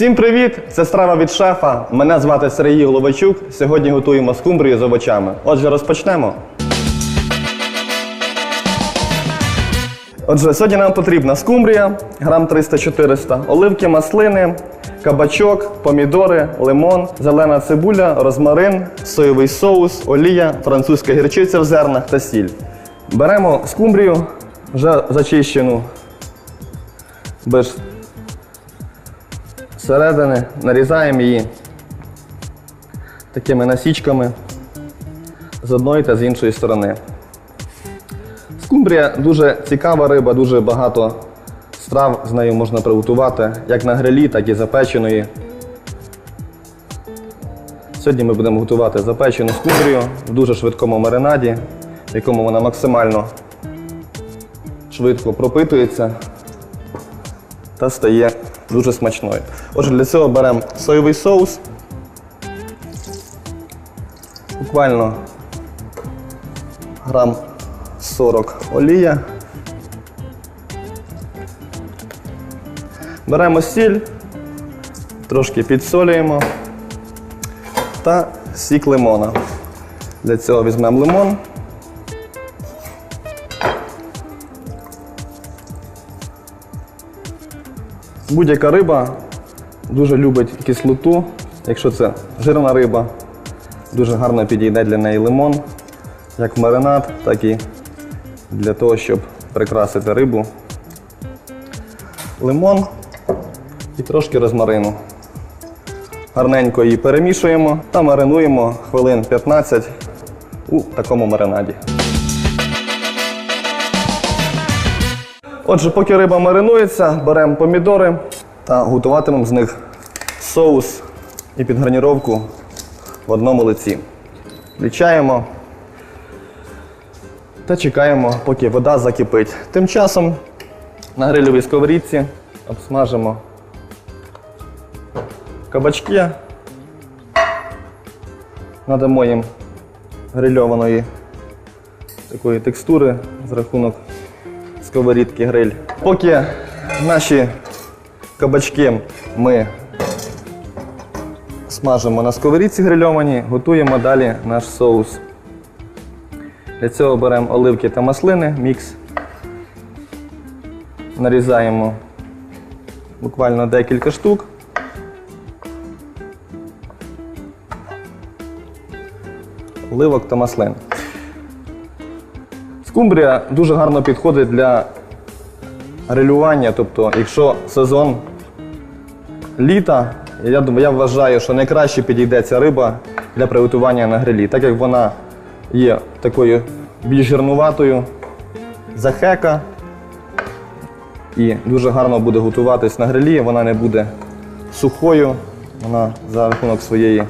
Всім привіт! Це страва від шефа. Мене звати Сергій Головачук. Сьогодні готуємо скумбрію з овочами. Отже, розпочнемо. Отже, сьогодні нам потрібна скумбрія, грам 300-400, оливки, маслини, кабачок, помідори, лимон, зелена цибуля, розмарин, соєвий соус, олія, французька гірчиця в зернах та сіль. Беремо скумбрію, вже зачищену без середини, нарізаємо її такими насічками з одної та з іншої сторони. Скумбрія дуже цікава риба, дуже багато страв з нею можна приготувати, як на грилі, так і запеченої. Сьогодні ми будемо готувати запечену скумбрію в дуже швидкому маринаді, в якому вона максимально швидко пропитується та стає дуже смачною. Отже, для цього беремо соєвий соус. Буквально грам 40 олія. Беремо сіль, трошки підсолюємо та сік лимона. Для цього візьмемо лимон. Будь-яка риба дуже любить кислоту. Якщо це жирна риба, дуже гарно підійде для неї лимон, як в маринад, так і для того, щоб прикрасити рибу. Лимон і трошки розмарину. Гарненько її перемішуємо та маринуємо хвилин 15 у такому маринаді. Отже, поки риба маринується, беремо помідори та готуватимемо з них соус і підгарніровку в одному лиці. Включаємо та чекаємо, поки вода закипить. Тим часом на грильовій сковорідці обсмажимо кабачки, надамо їм грильованої такої текстури з рахунок сковорідки гриль. Поки наші кабачки ми смажимо на сковорідці грильовані, готуємо далі наш соус. Для цього беремо оливки та маслини, мікс. Нарізаємо буквально декілька штук. Оливок та маслин. Скумбрія дуже гарно підходить для грилювання. Тобто, якщо сезон літа, я, я вважаю, що найкраще підійде ця риба для приготування на грилі, так як вона є такою більш жирнуватою, захека і дуже гарно буде готуватись на грилі, вона не буде сухою, вона за рахунок своєї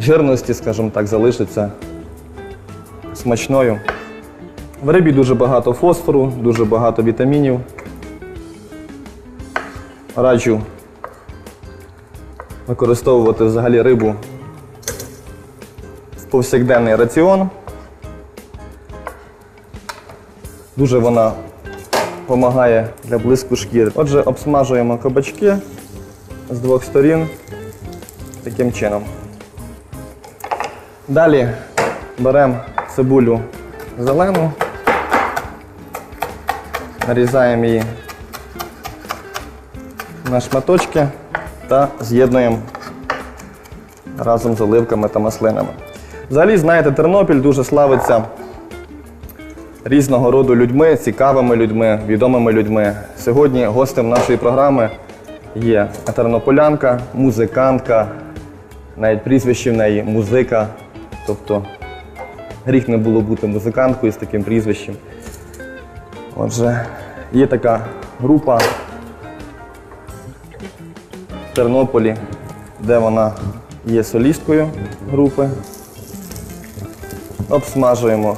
жирності, скажімо так, залишиться смачною. В рибі дуже багато фосфору, дуже багато вітамінів. Раджу використовувати взагалі рибу в повсякденний раціон. Дуже вона допомагає для блиску шкіри. Отже, обсмажуємо кабачки з двох сторін таким чином. Далі беремо цибулю зелену, нарізаємо її на шматочки та з'єднуємо разом з оливками та маслинами. Взагалі, знаєте, Тернопіль дуже славиться різного роду людьми, цікавими людьми, відомими людьми. Сьогодні гостем нашої програми є тернополянка, музикантка, навіть прізвище в неї музика. Тобто гріх не було бути музиканткою з таким прізвищем. Отже, є така група в Тернополі, де вона є солісткою групи. Обсмажуємо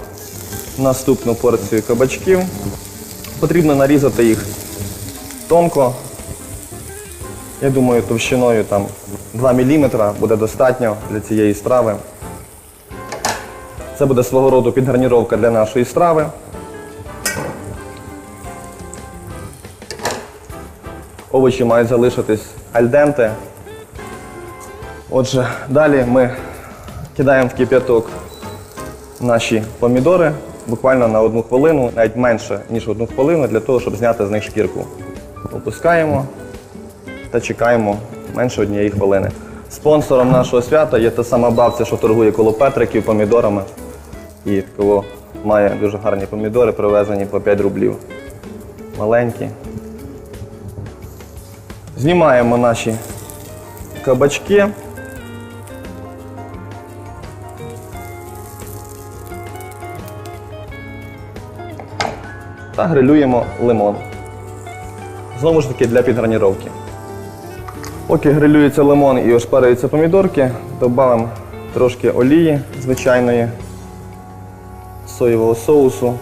наступну порцію кабачків. Потрібно нарізати їх тонко. Я думаю, товщиною там 2 мм буде достатньо для цієї страви. Це буде свого роду підгарніровка для нашої страви. овочі мають залишитись альденте. Отже, далі ми кидаємо в кип'яток наші помідори буквально на одну хвилину, навіть менше, ніж одну хвилину, для того, щоб зняти з них шкірку. Опускаємо та чекаємо менше однієї хвилини. Спонсором нашого свята є та сама бабця, що торгує коло Петриків помідорами. І такого має дуже гарні помідори, привезені по 5 рублів. Маленькі. Знімаємо наші кабачки. Та грилюємо лимон. Знову ж таки для підграніровки. Поки грилюється лимон і ошпарюються помідорки, додамо трошки олії звичайної, соєвого соусу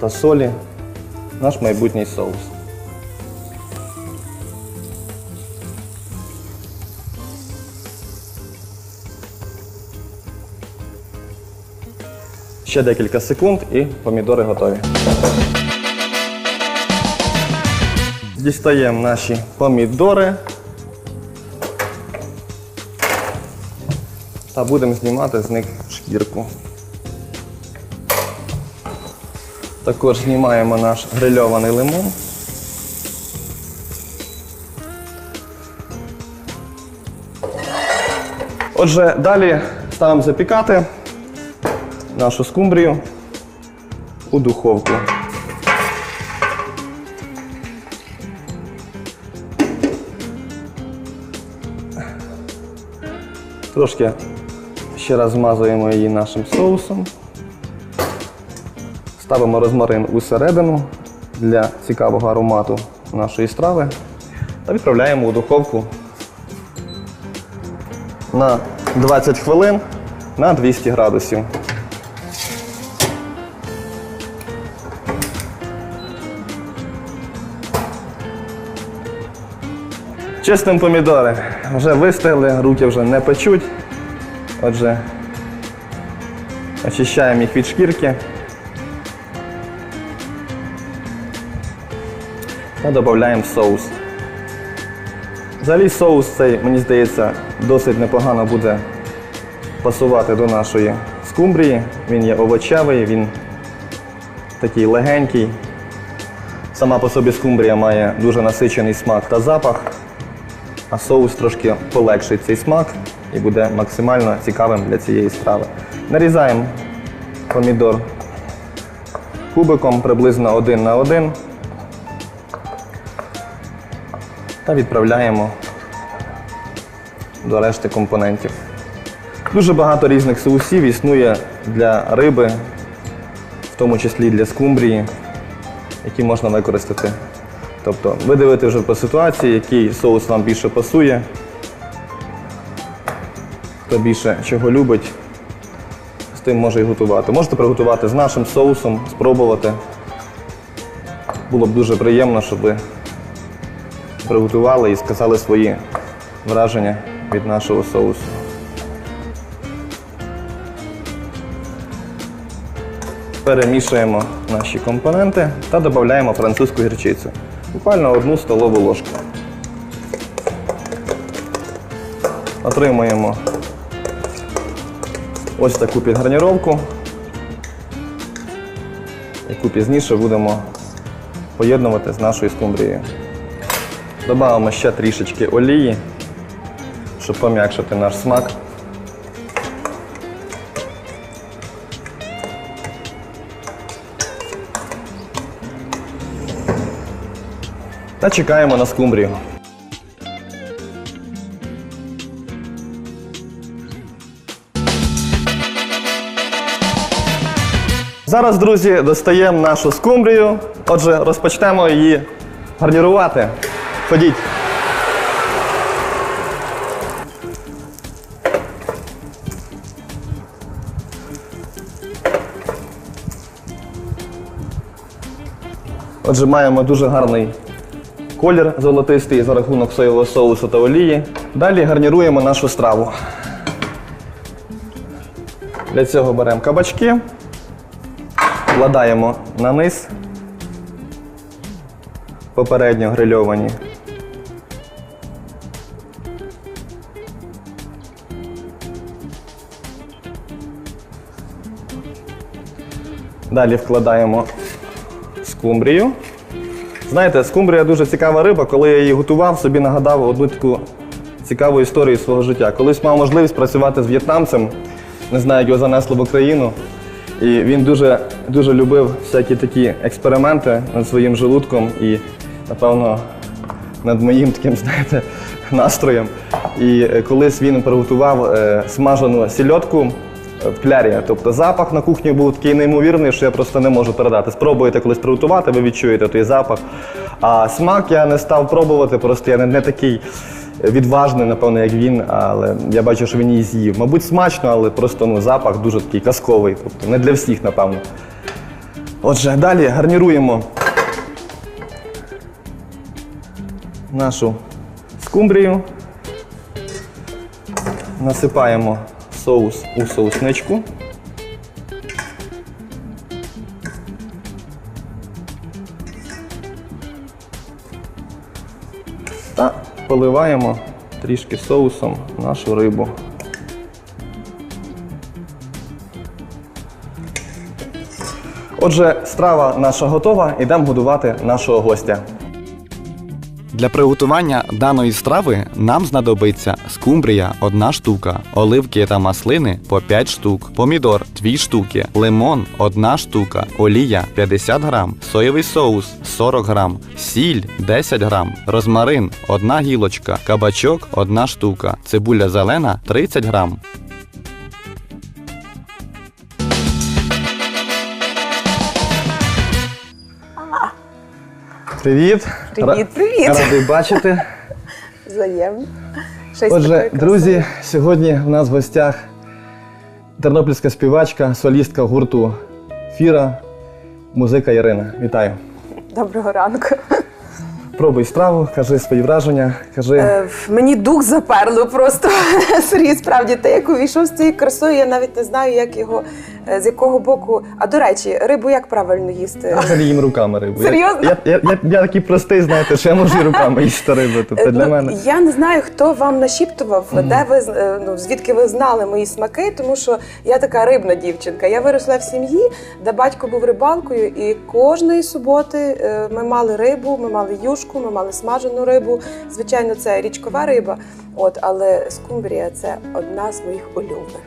та солі, наш майбутній соус. Ще декілька секунд і помідори готові. Дістаємо наші помідори та будемо знімати з них шкірку. Також знімаємо наш грильований лимон. Отже, далі ставимо запікати нашу скумбрію у духовку. Трошки ще раз змазуємо її нашим соусом. Ставимо розмарин усередину для цікавого аромату нашої страви та відправляємо у духовку на 20 хвилин на 200 градусів. Чистимо помідори. Вже вистигли, руки вже не печуть. Отже, очищаємо їх від шкірки. Та додаємо соус. Взагалі соус цей, мені здається, досить непогано буде пасувати до нашої скумбрії. Він є овочевий, він такий легенький. Сама по собі скумбрія має дуже насичений смак та запах, а соус трошки полегшить цей смак і буде максимально цікавим для цієї страви. Нарізаємо помідор кубиком приблизно один на один. та відправляємо до решти компонентів. Дуже багато різних соусів існує для риби, в тому числі для скумбрії, які можна використати. Тобто ви дивитесь вже по ситуації, який соус вам більше пасує, хто більше чого любить, з тим може і готувати. Можете приготувати з нашим соусом, спробувати. Було б дуже приємно, щоб ви приготували і сказали свої враження від нашого соусу. Перемішуємо наші компоненти та додаємо французьку гірчицю. Буквально одну столову ложку. Отримуємо ось таку підгарніровку, яку пізніше будемо поєднувати з нашою скумбрією. Добавимо ще трішечки олії, щоб пом'якшити наш смак. Та чекаємо на скумбрію. Зараз, друзі, достаємо нашу скумбрію. Отже, розпочнемо її гарнірувати. Ходіть. Отже, маємо дуже гарний колір золотистий за рахунок соєвого соусу та олії. Далі гарніруємо нашу страву. Для цього беремо кабачки, Вкладаємо на низ. Попередньо грильовані. Далі вкладаємо скумбрію. Знаєте, скумбрія дуже цікава риба. Коли я її готував, собі нагадав одну таку цікаву історію свого життя. Колись мав можливість працювати з в'єтнамцем, не знаю, як його занесло в Україну. І він дуже, дуже любив всякі такі експерименти над своїм желудком і, напевно, над моїм таким, знаєте, настроєм. І е, колись він приготував е, смажену сільотку в клярі. Тобто запах на кухні був такий неймовірний, що я просто не можу передати. Спробуєте колись приготувати, ви відчуєте той запах. А смак я не став пробувати, просто я не, не такий відважний, напевно, як він, але я бачу, що він її з'їв. Мабуть, смачно, але просто ну, запах дуже такий казковий, тобто не для всіх, напевно. Отже, далі гарніруємо нашу скумбрію. Насипаємо соус у соусничку. Поливаємо трішки соусом нашу рибу. Отже, страва наша готова, ідемо годувати нашого гостя. Для приготування даної страви нам знадобиться скумбрія 1 штука, оливки та маслини по 5 штук, помідор 2 штуки, лимон 1 штука, олія 50 грам, соєвий соус 40 грам, сіль 10 грам, розмарин 1 гілочка, кабачок 1 штука, цибуля зелена 30 грам. Привіт! Привіт, привіт. Радий бачити. Взаємно. Щось Отже, друзі, сьогодні в нас в гостях тернопільська співачка, солістка гурту Фіра, музика Ірина. Вітаю. Доброго ранку. Пробуй страву, кажи свої враження, кажи. Е, мені дух заперло просто. Сергій, справді, те, як увійшов з цією красою, я навіть не знаю, як його, е, з якого боку. А до речі, рибу як правильно їсти? Я взагалі їм руками рибу. Серйозно? Я, я, я, я такий простий, знаєте, що я можу і руками їсти рибу. Тобто для ну, мене. Я не знаю, хто вам нашіптував, де ви е, ну, звідки ви знали мої смаки, тому що я така рибна дівчинка. Я виросла в сім'ї, де батько був рибалкою, і кожної суботи е, ми мали рибу, ми мали юшку, ми мали смажену рибу. Звичайно, це річкова риба. От, але скумбрія це одна з моїх улюблених.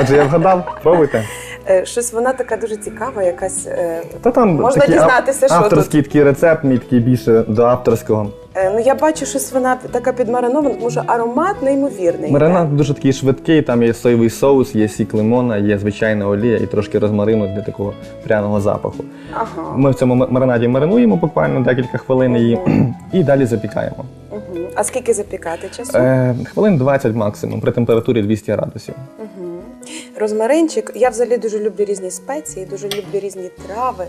Отже, я вгадав, пробуйте. Е, Щось вона така дуже цікава, якась. е, Та там Можна ав- дізнатися, що авторський такий рецепт, мій такий більше до авторського. е, Ну я бачу, щось вона така підмаринована, тому що аромат неймовірний. Маринад дуже такий швидкий, там є соєвий соус, є сік лимона, є звичайна олія і трошки розмарину для такого пряного запаху. Ага. Ми в цьому маринаді маринуємо буквально декілька хвилин її і далі запікаємо. Мгм. А скільки запікати часу? Е, хвилин 20 максимум при температурі 200 градусів. Розмаринчик. Я взагалі дуже люблю різні спеції, дуже люблю різні трави.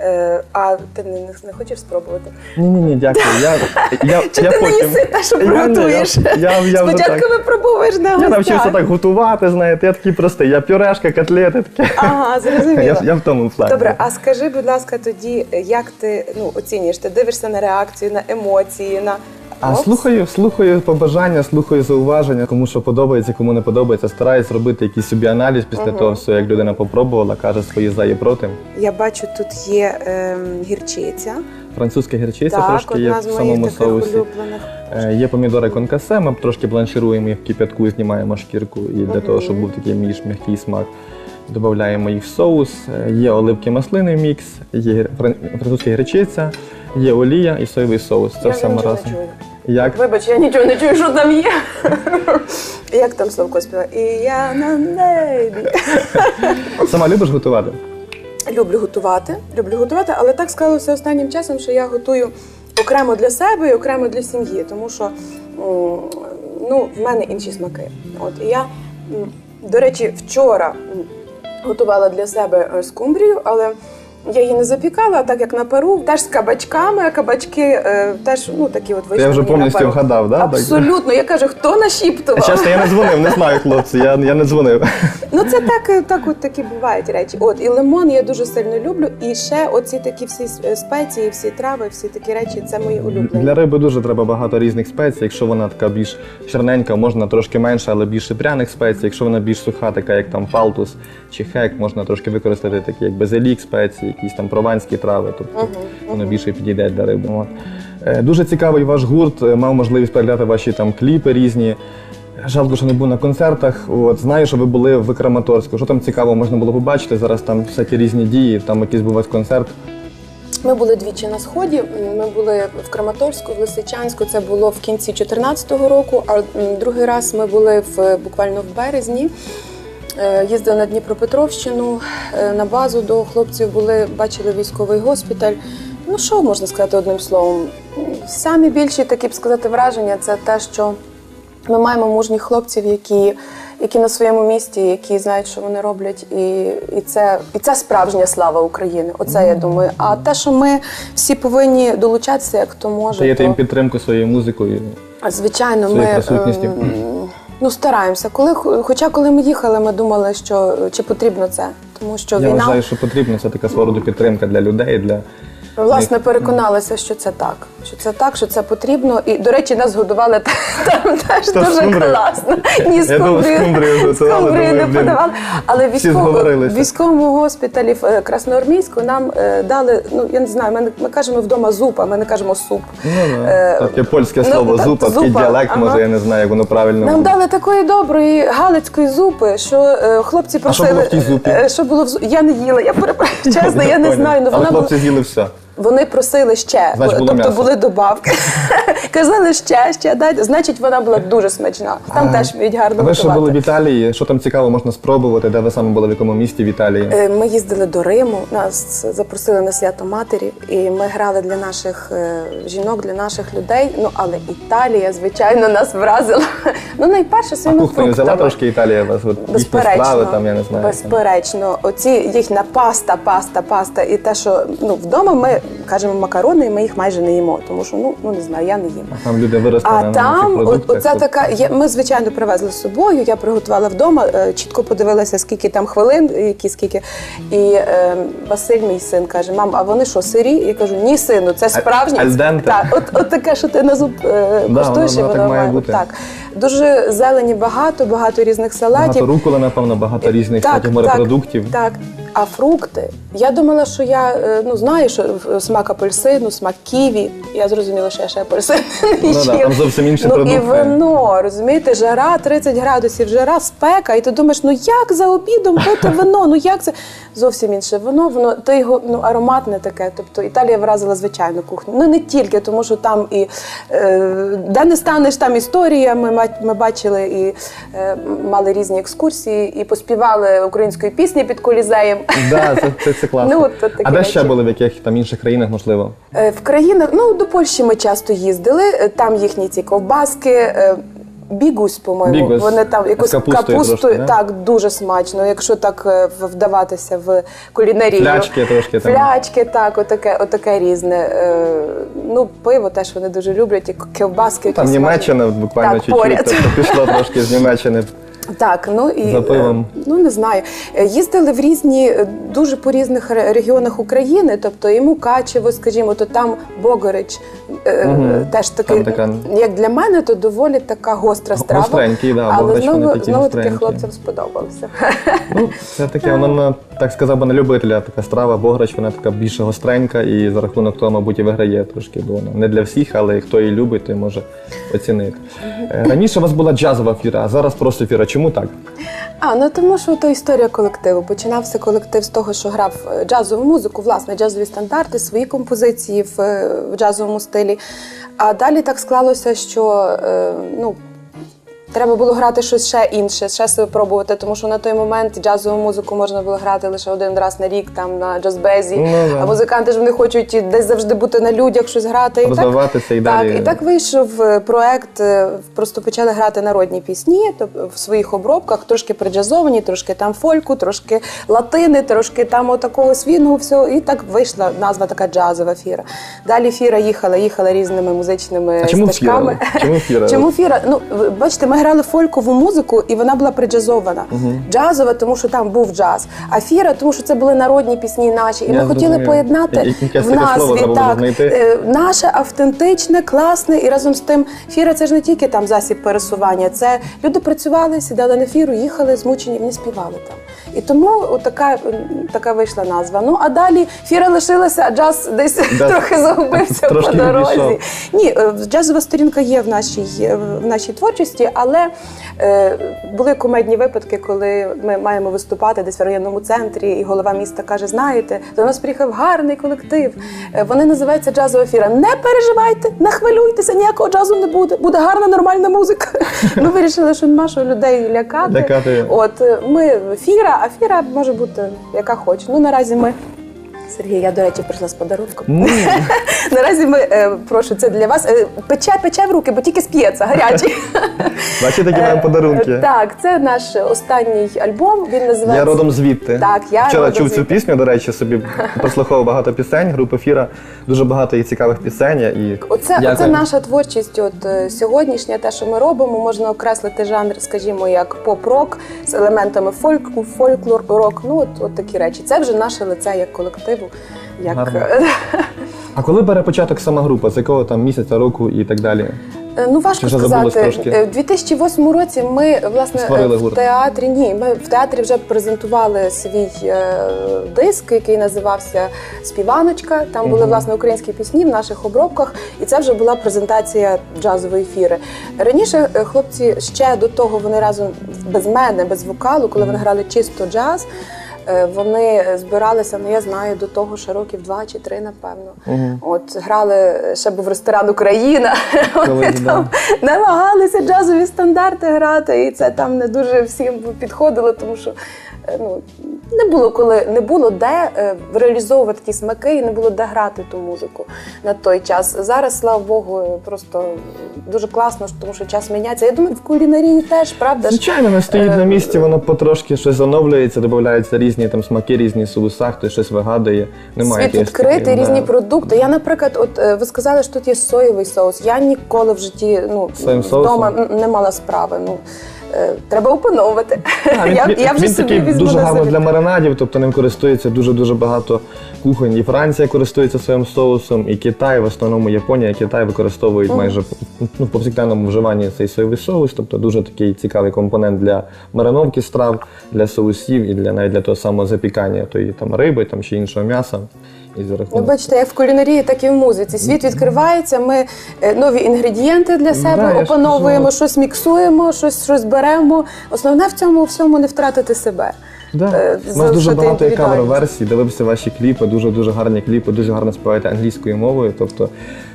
Е, а ти не, не хочеш спробувати? Ні, ні, ні, дякую. Я, я, Чи я ти потім. не їси те, що Я- приготуєш? Я, я, я, вже Спочатку випробовуєш на Я гостях. навчився так готувати, знаєте, я такий простий. Я пюрешка, котлети таке. Ага, зрозуміло. Я, я в тому плані. Добре, а скажи, будь ласка, тоді, як ти ну, оцінюєш? Ти дивишся на реакцію, на емоції, на. А слухаю, слухаю побажання, слухаю зауваження, кому що подобається, кому не подобається. Стараюсь робити якийсь собі аналіз після того, все, як людина попробувала, каже свої за і проти. Я бачу, тут є ем, гірчиця. Французька гірчиця так, трошки є одна в з моїх самому таких соусі. улюблених. Е, Є помідори конкасе, ми трошки бланшируємо їх в кип'ятку, знімаємо шкірку і для того, щоб був такий між м'який смак. Додаємо їх в соус, Е, є оливки маслини мікс, є фран- французька гірчиця, є олія і соєвий соус. Це Я все вже ми нічого разом. чую. Як? Вибач, я нічого не чую, що там є. Як там Славко співає? І я на небі. Сама любиш готувати? Люблю готувати, люблю готувати, але так склалося останнім часом, що я готую окремо для себе і окремо для сім'ї, тому що ну, в мене інші смаки. От і я, до речі, вчора готувала для себе е, скумбрію, але Я її не запікала, а так як на пару, теж з кабачками, а кабачки е, теж ну такі от вийшли. Я вже мені на повністю вгадав, да? Так? Абсолютно. Я кажу, хто нашіптував? Чесно, я не дзвонив, не знаю, хлопці, я, я не дзвонив. Ну це так, е, так от такі бувають речі. От і лимон я дуже сильно люблю. І ще оці такі всі с- спеції, всі трави, всі такі речі, це мої улюблені. Для риби дуже треба багато різних спецій. Якщо вона така більш черненька, можна трошки менше, але більше пряних спецій. Якщо вона більш суха, така як там палтус чи хек, можна трошки використати такі як базилік спеції, якісь там прованські трави. Тобто воно більше підійде для риби. От. Е, Дуже цікавий ваш гурт. е, Мав можливість переглядати ваші там кліпи різні. Жалко, що не був на концертах. От знаю, що ви були в Краматорську. Що там цікаво можна було побачити? Зараз там всякі різні дії. Там якийсь був у вас концерт. Ми були двічі на сході. Ми були в Краматорську, в Лисичанську. Це було в кінці 2014 року. А другий раз ми були в буквально в березні. Е, Їздили на Дніпропетровщину е, на базу до хлопців. Були, бачили військовий госпіталь. Ну що можна сказати одним словом? Самі більші такі б сказати враження це те, що ми маємо мужніх хлопців, які, які на своєму місці, які знають, що вони роблять, і, і, це, і це справжня слава України. Оце я думаю. А те, що ми всі повинні долучатися, як хто може, Даєте їм підтримку своєю музикою. звичайно, своєю ми присутністю. Ну, стараємося. Коли, хоча коли ми їхали, ми думали, що чи потрібно це, тому що Я війна вважаю, що потрібно це така свого роду підтримка для людей. Для Власне, переконалися, що це так. Що це так, що це потрібно. І, до речі, нас годували там теж дуже класно. Ні, думаю, не подавали. Але в військовому госпіталі в е, Красноармійську нам е, дали, ну я не знаю, ми, кажемо вдома зупа, ми не кажемо суп. ну, Е, да. таке польське ну, слово зупа, такий діалект, може, я не знаю, як воно правильно. Нам дали такої доброї галицької зупи, що е, хлопці просили. було в тій зупі? е, що було в Я не їла, я перепрошую, чесно, я не знаю. Ну, Але хлопці з'їли все. Вони просили ще, Значить, було тобто м'ясо. були добавки. Казали ще, ще дайте. Значить, вона була дуже смачна. Там теж вміють гарно А ви ще готувати. були в Італії, що там цікаво можна спробувати, де ви саме були, в якому місті в Італії? Е, Ми їздили до Риму, нас запросили на свято матері, і ми грали для наших е, жінок, для наших людей. Ну але Італія, звичайно, нас вразила. Ну найперше А своїми кухню взяла фруктами. трошки Італія вас? От їхні Безперечно, страви, там, я не знаю. безперечно. Оці їхня паста, паста, паста, і те, що ну вдома ми кажемо макарони, і ми їх майже не їмо, тому що ну ну не знаю, я не їм. Там люди виросли А на, на там цих оця така. Я, ми звичайно привезли з собою. Я приготувала вдома, е, чітко подивилася, скільки там хвилин, які скільки. І е, Василь, мій син, каже: мам, а вони що, сирі? Я кажу, ні, сину, це справжні. Так, от, от таке, що ти на зуб е, Да, коштуєш, воно і так воно має має бути. так. Дуже зелені багато, багато різних салатів. Багато руколи, напевно, багато різних всяких морепродуктів. Так, а фрукти. Я думала, що я е, ну знаю, що е, смак апельсину, смак ківі. Я зрозуміла, що я ще апельсин не Ну да, там зовсім інші ну, продукти. і вино, розумієте, жара 30 градусів, жара, спека, і ти думаєш, ну як за обідом пити вино? Ну як це? Зовсім інше вино, воно ти його ну, ароматне таке. Тобто Італія вразила звичайну кухню. Ну не тільки, тому що там і е, де не станеш, там історія. Ми, бачили і е, мали різні екскурсії, і поспівали української пісні під колізеєм. Да, це, це, це класно. Ну, от такі а де речі. ще були в яких там інших країнах, можливо? Е, В країнах, ну до Польщі ми часто їздили. е, Там їхні ці ковбаски. е, Бігусь, по-моєму, Бігус. вони там якусь З капустою трошки, да? так дуже смачно. Якщо так е, в- вдаватися в кулінарію. Флячки трошки там. Флячки, так, отаке, отаке різне. Е, Ну, пиво теж вони дуже люблять, і ковбаски. Там які Німеччина буквально Так, чуть-чуть, поряд. тобто пішло трошки з Німеччини. Так, ну і За пивом. е, ну не знаю. Їздили в різні е, дуже по різних регіонах України, тобто і Мукачево, скажімо, то там Богорич. угу. Теж такий, така- як для мене, то доволі така гостра страва. Гостренький, да, але знову, знову таки хлопцям сподобалося. Ну, це таке, вона на, так сказав би, на любителя така страва, бограч, вона така більше гостренька і за рахунок того, мабуть, і виграє трошки, бо вона не для всіх, але хто її любить, той може оцінити. Е, Раніше у вас була джазова фіра, а зараз просто фіра. Чому так? А ну тому що то історія колективу. Починався колектив з того, що грав е, джазову музику, власне, джазові стандарти, свої композиції в, е, в джазовому стилі. А далі так склалося, що ну. Треба було грати щось ще інше, ще себе пробувати, тому що на той момент джазову музику можна було грати лише один раз на рік там на джазбезі. Ну, да. А музиканти ж вони хочуть десь завжди бути на людях, щось грати. І так- Розвиватися і так, і так вийшов е, проект. е, Просто почали грати народні пісні тобто в своїх обробках, трошки приджазовані, трошки там фольку, трошки латини, трошки там отакого свінгу, всього. І так вийшла назва така джазова фіра. Далі фіра їхала, їхала різними музичними А чому стежками. фіра? Чому фіра? Чому фіра? Ну бачите, ми грали фолькову музику, і вона була приджазована. Джазова, тому що там був джаз. А фіра, тому що це були народні пісні наші. І Я ми хотіли зрозумів. поєднати Я- в слово назві треба було так, знайти. е, наше автентичне, класне, і разом з тим фіра це ж не тільки там засіб пересування. Це люди працювали, сідали на фіру, їхали змучені, вони співали там. І тому така, така вийшла назва. Ну а далі фіра лишилася, а джаз десь трохи загубився по дорозі. відійшов. Ні, е, джазова сторінка є в нашій в нашій творчості, але е, були кумедні випадки, коли ми маємо виступати десь в районному центрі, і голова міста каже: знаєте, до нас приїхав гарний колектив. Е, вони називаються джазова фіра. Не переживайте, не хвилюйтеся, ніякого джазу не буде. Буде гарна нормальна музика. Ми вирішили, що нема що людей лякати. Лякати. От е, ми фіра, а фіра може бути яка хоче. Ну наразі ми. Сергій, я до речі прийшла з подарунком. Наразі ми е, прошу це для вас. Е, пече, пече в руки, бо тільки сп'ється, гарячий. Бачите, такі маємо подарунки. Е, Так, це наш останній альбом. Він називається Я родом звідти. Так, я Вчора родом чув цю звідти. пісню, до речі, собі прослуховував багато пісень, групи Фіра, дуже багато і цікавих пісень. І... Оце, Дякую. оце наша творчість. От е, сьогоднішня, те, що ми робимо, можна окреслити жанр, скажімо, як поп-рок з елементами фольку, фольклор, рок. Ну от, от такі речі. Це вже наше лице як колективу. Як А коли бере початок сама група? З якого там місяця, року і так далі? Е, Ну важко Чи сказати. Е, В 2008 році ми власне е, в гурт. театрі. Ні, ми в театрі вже презентували свій е, диск, який називався Співаночка. Там були власне українські пісні в наших обробках, і це вже була презентація джазової фіри. Раніше е, хлопці ще до того вони разом без мене, без вокалу, коли вони грали чисто джаз. Е, Вони збиралися, ну я знаю, до того ще років два чи три, напевно. От грали ще був ресторан Україна. Вони да. там намагалися джазові стандарти грати, і це там не дуже всім підходило, тому що ну, не було коли не було де е, реалізовувати ті смаки і не було де грати ту музику на той час. Зараз, слава Богу, просто дуже класно, тому що час міняється. Я думаю, в кулінарії теж, правда? Звичайно, не стоїть Е, на місці, воно потрошки щось оновлюється, додаються різні там смаки, різні соуса, хтось щось вигадує. Немає Світ відкритий, різні да. продукти. Я, наприклад, от е, ви сказали, що тут є соєвий соус. Я ніколи в житті ну вдома не мала справи. Ну е, треба опановувати. А, він, я, він, я вже він собі такий візьму дуже гарно для маринадів, тобто ним користується дуже дуже багато кухонь. І Франція користується своїм соусом, і Китай, в основному Японія, і Китай використовують майже ну, в повсякденному вживанні цей соєвий соус, тобто дуже такий цікавий компонент для мариновки страв, для соусів і для навіть для того самого запікання тої там риби там чи іншого м'яса. І за рахунок бачите, як в кулінарії, так і в музиці. Світ відкривається. Ми е, нові інгредієнти для себе Да, опановуємо, щось міксуємо, щось, щось беремо. Основне в цьому всьому не втратити себе. Да. Е, У нас дуже багато є індивідуальність. кавер-версій, дивився ваші кліпи, дуже дуже гарні кліпи, дуже гарно співаєте англійською мовою. Тобто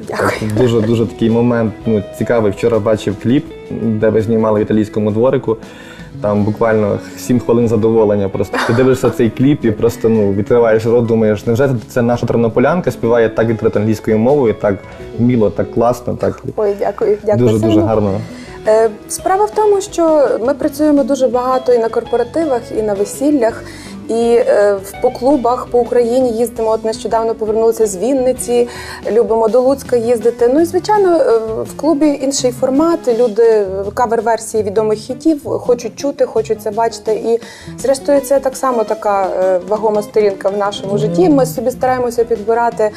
Дякую. дуже дуже такий момент ну, цікавий. Вчора бачив кліп, де ви знімали в італійському дворику. Там буквально 7 хвилин задоволення. Просто ти дивишся цей кліп і просто ну відкриваєш рот, думаєш, невже це наша тернополянка співає так відкрито англійською мовою, так міло, так класно, так Ой, дякую, дякую. дуже дуже гарно. Е, Справа в тому, що ми працюємо дуже багато і на корпоративах, і на весіллях. І е, по клубах по Україні їздимо. От нещодавно повернулися з Вінниці, любимо до Луцька їздити. Ну і звичайно, е, в клубі інший формат. Люди кавер-версії відомих хітів хочуть чути, хочуть це бачити. І зрештою, це так само така е, вагома сторінка в нашому житті. Ми собі стараємося підбирати.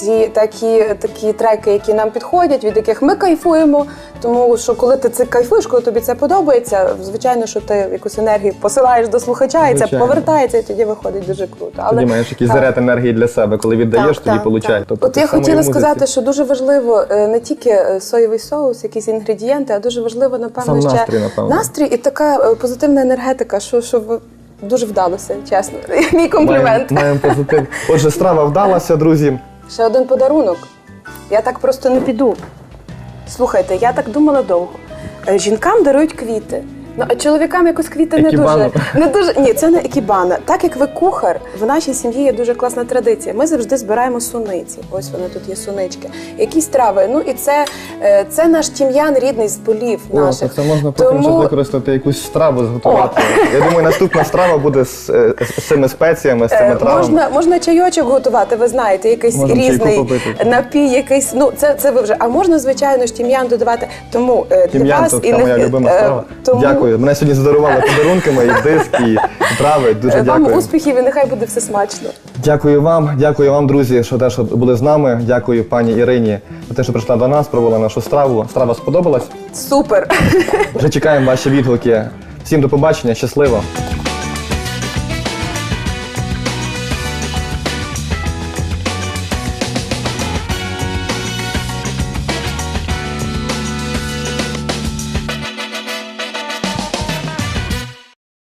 Ті такі, такі треки, які нам підходять, від яких ми кайфуємо. Тому що коли ти це кайфуєш, коли тобі це подобається, звичайно, що ти якусь енергію посилаєш до слухача, і це Звичайно. повертається, і тоді виходить дуже круто. Тоді маєш якийсь так. заряд енергії для себе. Коли віддаєш, тоді получаєш. Тобто, От так я само і в хотіла музиці. сказати, що дуже важливо е, не тільки е, соєвий соус, якісь інгредієнти, а дуже важливо, напевно, Сам ще настрій, напевно. настрій і така е, позитивна енергетика, що, що ви- дуже вдалося, чесно. Мій Маємо, комплімент. маємо позитив. Отже, страва вдалася, друзі. Ще один подарунок. Я так просто не піду. Слухайте, я так думала довго. е, жінкам дарують квіти. Ну а чоловікам якось квіти не Екібану. дуже не дуже. Ні, це не екібана. Так як ви кухар, в нашій сім'ї є дуже класна традиція. Ми завжди збираємо суниці. Ось вони тут є сунички. Якісь трави. Ну і це, е, це наш тім'ян рідний з полів О, наших. це можна потім Тому- ще використати якусь страву зготувати. Я думаю, наступна страва буде з, е, з цими спеціями, з цими Е, травами. Можна, можна чайочок готувати, ви знаєте, якийсь Можна чайку різний попити. напій, якийсь. Ну це, це ви вже. А можна, звичайно ж, тім'ян додавати. Тому е, для Тім'ян вас не- моя любима е, страва. Тому Дякую. Мене сьогодні задарували подарунками і диск, і трави. Дуже дякую. Вам успіхів і нехай буде все смачно. Дякую вам, дякую вам, друзі, що теж були з нами. Дякую пані Ірині за те, що прийшла до нас, провела нашу страву. Страва сподобалась. Супер. Вже чекаємо ваші відгуки. Всім до побачення, щасливо.